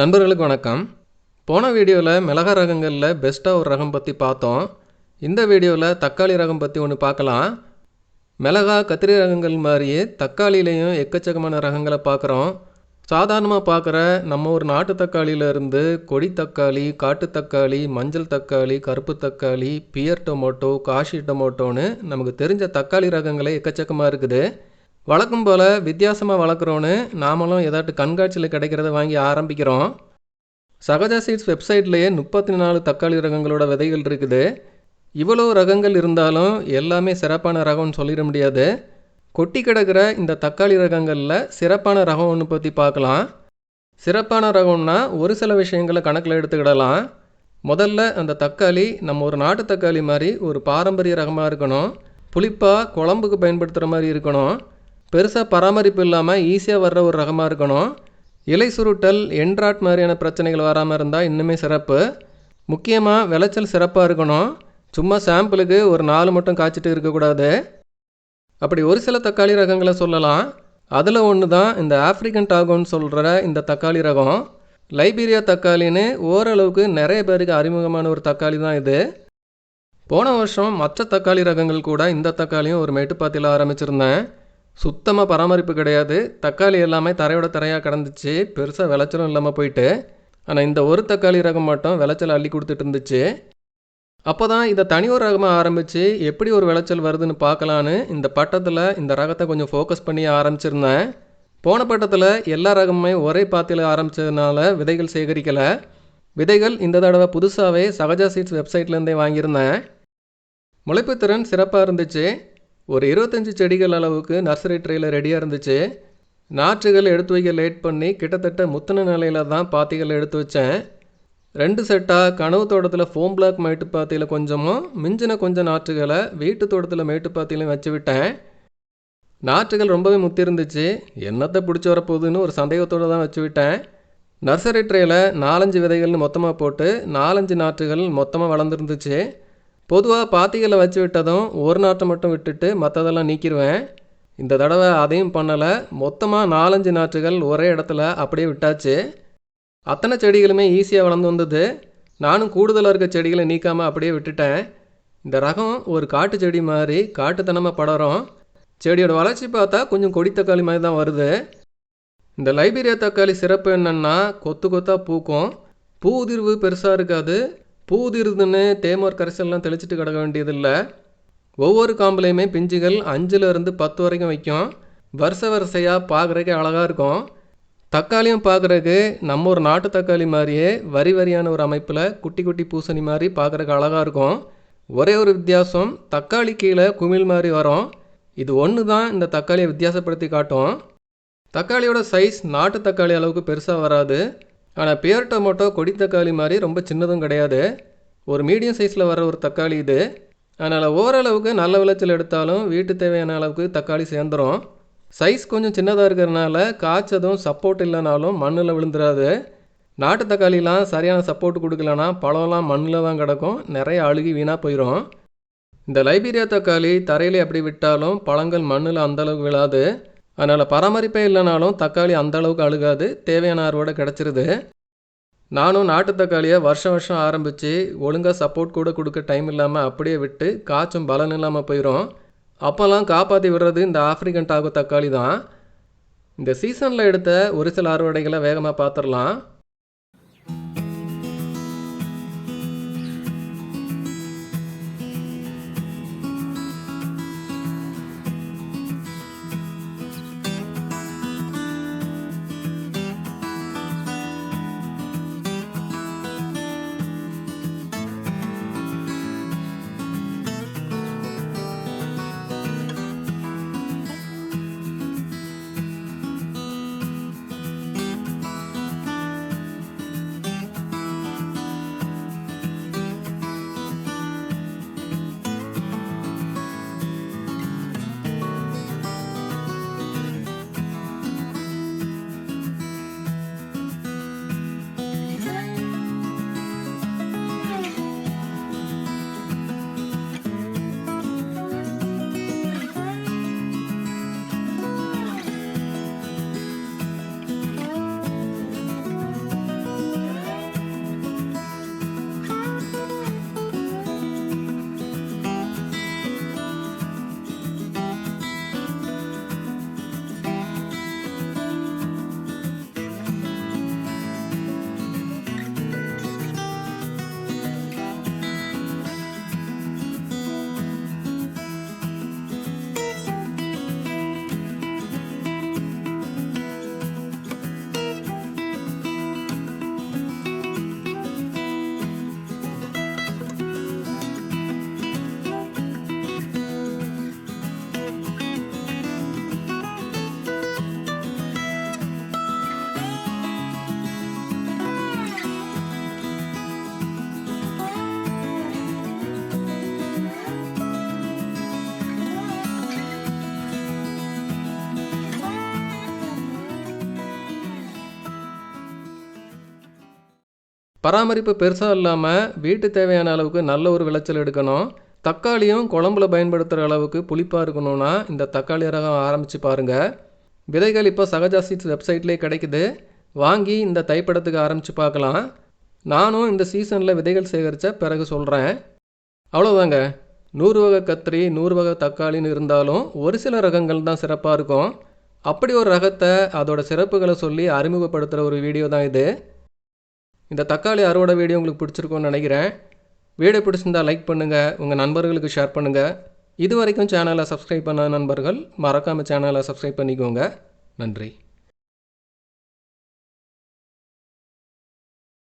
நண்பர்களுக்கு வணக்கம். போன வீடியோவில் மிளகா ரகங்களில் பெஸ்ட்டாக ஒரு ரகம் பற்றி பார்த்தோம். இந்த வீடியோவில் தக்காளி ரகம் பற்றி ஒன்று பார்க்கலாம். மிளகா கத்திரி ரகங்கள் மாதிரியே தக்காளியிலையும் எக்கச்சக்கமான ரகங்களை பார்க்குறோம். சாதாரணமாக பார்க்குற நம்ம ஒரு நாட்டு தக்காளியிலேருந்து கொடி தக்காளி காட்டு தக்காளி மஞ்சள் தக்காளி கருப்பு தக்காளி பியர் டொமோட்டோ காஷி டொமோட்டோன்னு நமக்கு தெரிஞ்ச தக்காளி ரகங்களே எக்கச்சக்கமாக இருக்குது. வளர்க்கும் போல் வித்தியாசமாக வளர்க்குறோன்னு நாமளும் ஏதாட்டு கண்காட்சியில் கிடைக்கிறத வாங்கி ஆரம்பிக்கிறோம். சகஜா சீட்ஸ் வெப்சைட்லேயே முப்பத்தி நாலு தக்காளி ரகங்களோட விதைகள் இருக்குது. இவ்வளோ ரகங்கள் இருந்தாலும் எல்லாமே சிறப்பான ரகம்னு சொல்லிட முடியாது. கொட்டி கிடக்கிற இந்த தக்காளி ரகங்களில் சிறப்பான ரகம் ஒன்று பற்றி பார்க்கலாம். சிறப்பான ரகம்னா ஒரு சில விஷயங்களை கணக்கில் எடுத்துக்கிடலாம். முதல்ல அந்த தக்காளி நம்ம ஒரு நாட்டு தக்காளி மாதிரி ஒரு பாரம்பரிய ரகமாக இருக்கணும். புளிப்பாக குழம்புக்கு பயன்படுத்துகிற மாதிரி இருக்கணும். பெருசாக பராமரிப்பு இல்லாமல் ஈஸியாக வர்ற ஒரு ரகமாக இருக்கணும். இலை சுருட்டல் என்ட்ராட் மாதிரியான பிரச்சனைகள் வராமல் இருந்தால் இன்னுமே சிறப்பு. முக்கியமாக விளைச்சல் சிறப்பாக இருக்கணும். சும்மா சாம்பிளுக்கு ஒரு நாலு மட்டும் காய்ச்சிட்டு இருக்கக்கூடாது அப்படி ஒரு சில தக்காளி ரகங்களை சொல்லலாம். அதில் ஒன்று தான் இந்த ஆப்ரிக்கன் டாகோன்னு சொல்கிற இந்த தக்காளி ரகம். லைபீரியா தக்காளின்னு ஓரளவுக்கு நிறைய பேருக்கு அறிமுகமான ஒரு தக்காளி தான் இது. போன வருஷம் மற்ற தக்காளி ரகங்கள் கூட இந்த தக்காளியும் ஒரு மேட்டுப்பாத்தியில் ஆரம்பிச்சிருந்தேன். சுத்தமாக பராமரிப்பு கிடையாது. தக்காளி எல்லாமே தரையோட தரையாக கிடந்துச்சு. பெருசாக விளைச்சலும் இல்லாமல் போயிட்டு. ஆனால் இந்த ஒரு தக்காளி ரகம் மட்டும் விளைச்சல் அள்ளி கொடுத்துட்டு இருந்துச்சு. அப்போ தான் இதை தனி ஒரு ரகமாக ஆரம்பித்து எப்படி ஒரு விளைச்சல் வருதுன்னு பார்க்கலான்னு இந்த பட்டத்தில் இந்த ரகத்தை கொஞ்சம் ஃபோக்கஸ் பண்ணி ஆரம்பிச்சிருந்தேன். போன பட்டத்தில் எல்லா ரகமுமே ஒரே பாத்தியில் ஆரம்பித்ததுனால விதைகள் சேகரிக்கலை. விதைகள் இந்த தடவை புதுசாகவே சகஜா சீட்ஸ் வெப்சைட்லேருந்தே வாங்கியிருந்தேன். முளைப்புத்திறன் சிறப்பாக இருந்துச்சு. ஒரு இருபத்தஞ்சி செடிகள் அளவுக்கு நர்சரி ட்ரேயில் ரெடியாக இருந்துச்சு. நாற்றுகள் எடுத்து வைக்க லேட் பண்ணி கிட்டத்தட்ட முத்தின நிலையில் தான் பாத்திகள் எடுத்து வச்சேன். ரெண்டு செட்டாக கனவு தோட்டத்தில் ஃபோம் பிளாக் மேட்டுப்பாத்தியில் கொஞ்சமும் மிஞ்சின கொஞ்சம் நாற்றுகளை வீட்டு தோட்டத்தில் மேட்டுப்பாத்திலையும் வச்சு விட்டேன். நாற்றுகள் ரொம்பவே முத்திருந்துச்சு என்னத்தை பிடிச்சி வரப்போகுதுன்னு ஒரு சந்தேகத்தோடு தான் வச்சு விட்டேன். நர்சரி ட்ரேயில் நாலஞ்சு விதைகள்னு மொத்தமாக போட்டு நாலஞ்சு நாற்றுகள் மொத்தமாக வளர்ந்துருந்துச்சு. பொதுவாக பாத்திகளை வச்சு விட்டதும் ஒரு நாட்டை மட்டும் விட்டுட்டு மற்றதெல்லாம் நீக்கிடுவேன் இந்த தடவை அதையும் பண்ணலை. மொத்தமாக நாலஞ்சு நாற்றுகள் ஒரே இடத்துல அப்படியே விட்டாச்சு. அத்தனை செடிகளுமே ஈஸியாக வளர்ந்து வந்தது. நானும் கூடுதலாக இருக்க செடிகளை நீக்காமல் அப்படியே விட்டுட்டேன். இந்த ரகம் ஒரு காட்டு செடி மாதிரி காட்டுத்தனமாக படரும் செடியோட வளர்ச்சி பார்த்தா கொஞ்சம் கொடி தக்காளி மாதிரி தான் வருது. இந்த லைபீரியா தக்காளி சிறப்பு என்னென்னா கொத்து கொத்தாக பூக்கும். பூ உதிர்வு பெருசாக இருக்காது. பூது இருந்துன்னு தேமோர் கரைசல்லாம் தெளிச்சிட்டு கிடக்க வேண்டியதில்லை. ஒவ்வொரு காம்புலையுமே பிஞ்சுகள் அஞ்சுலேருந்து பத்து வரைக்கும் வைக்கும். வருஷ வரிசையாக பார்க்குறக்கே அழகாக இருக்கும். தக்காளியும் பார்க்குறக்கு நம்ம ஒரு நாட்டு தக்காளி மாதிரியே வரி வரியான ஒரு அமைப்பில் குட்டி குட்டி பூசணி மாதிரி பார்க்குறக்கு அழகாக இருக்கும். ஒரே ஒரு வித்தியாசம் தக்காளி கீழே குமிழ் மாதிரி வரும். இது ஒன்று தான் இந்த தக்காளியை வித்தியாசப்படுத்தி காட்டும். தக்காளியோட சைஸ் நாட்டு தக்காளி அளவுக்கு பெருசாக வராது. ஆனால் பியர் டொமேட்டோ கொடி தக்காளி மாதிரி ரொம்ப சின்னதும் கிடையாது. ஒரு மீடியம் சைஸில் வர ஒரு தக்காளி இது. அதனால் ஓரளவுக்கு நல்ல விளைச்சல் எடுத்தாலும் வீட்டு தேவையான அளவுக்கு தக்காளி சேர்ந்துடும் சைஸ் கொஞ்சம் சின்னதாக இருக்கிறதுனால காய்ச்சதும் சப்போர்ட் இல்லைனாலும் மண்ணில் விழுந்துடாது நாட்டு தக்காளிலாம் சரியான சப்போர்ட் கொடுக்கலனா பழம்லாம் மண்ணில் தான் கிடக்கும். நிறைய அழுகி வீணாக போயிடும் இந்த லைபீரியா தக்காளி தரையிலே அப்படி விட்டாலும் பழங்கள் மண்ணில் அந்தளவுக்கு விழாது. அதனால் பராமரிப்பே இல்லைனாலும் தக்காளி அந்தளவுக்கு அழுகாது தேவையான அறுவடை கிடச்சிருது. நானும் நாட்டு தக்காளியை வருஷம் வருஷம் ஆரம்பித்து ஒழுங்காக சப்போர்ட் கூட கொடுக்க டைம் இல்லாமல் அப்படியே விட்டு காய்ச்சும் பலன் இல்லாமல் போயிடும் அப்போல்லாம் காப்பாற்றி விடுறது இந்த ஆஃப்ரிக்கன் டாகோ தக்காளி தான். இந்த சீசனில் எடுத்த ஒரு சில அறுவடைகளை வேகமாக பார்த்துடலாம் பராமரிப்பு பெருசாக இல்லாமல் வீட்டு தேவையான அளவுக்கு நல்ல ஒரு விளைச்சல் எடுக்கணும். தக்காளியும் குழம்புல பயன்படுத்துகிற அளவுக்கு புளிப்பாக இருக்கணும்னா இந்த தக்காளி ரகம் ஆரம்பித்து பாருங்கள் விதைகள் இப்போ சகஜா சீட்ஸ் வெப்சைட்லேயே கிடைக்குது. வாங்கி இந்த தைப்படத்துக்கு ஆரம்பித்து பார்க்கலாம். நானும் இந்த சீசனில் விதைகள் சேகரித்த பிறகு சொல்கிறேன் அவ்வளோதாங்க நூறு வகை கத்திரி நூறு வகை தக்காளின்னு இருந்தாலும் ஒரு சில ரகங்கள் தான் சிறப்பாக இருக்கும். அப்படி ஒரு ரகத்தை அதோட சிறப்புகளை சொல்லி அறிமுகப்படுத்துகிற ஒரு வீடியோ தான் இது. இந்த தக்காளி அறுவடை வீடியோ உங்களுக்கு பிடிச்சிருக்கும்னு நினைக்கிறேன். வீடியோ பிடிச்சிருந்தா லைக் பண்ணுங்கள் உங்கள் நண்பர்களுக்கு ஷேர் பண்ணுங்கள் இது வரைக்கும் சேனலை சப்ஸ்கிரைப் பண்ண நண்பர்கள் மறக்காமல் சேனலை சப்ஸ்கிரைப் பண்ணிக்கோங்க. நன்றி.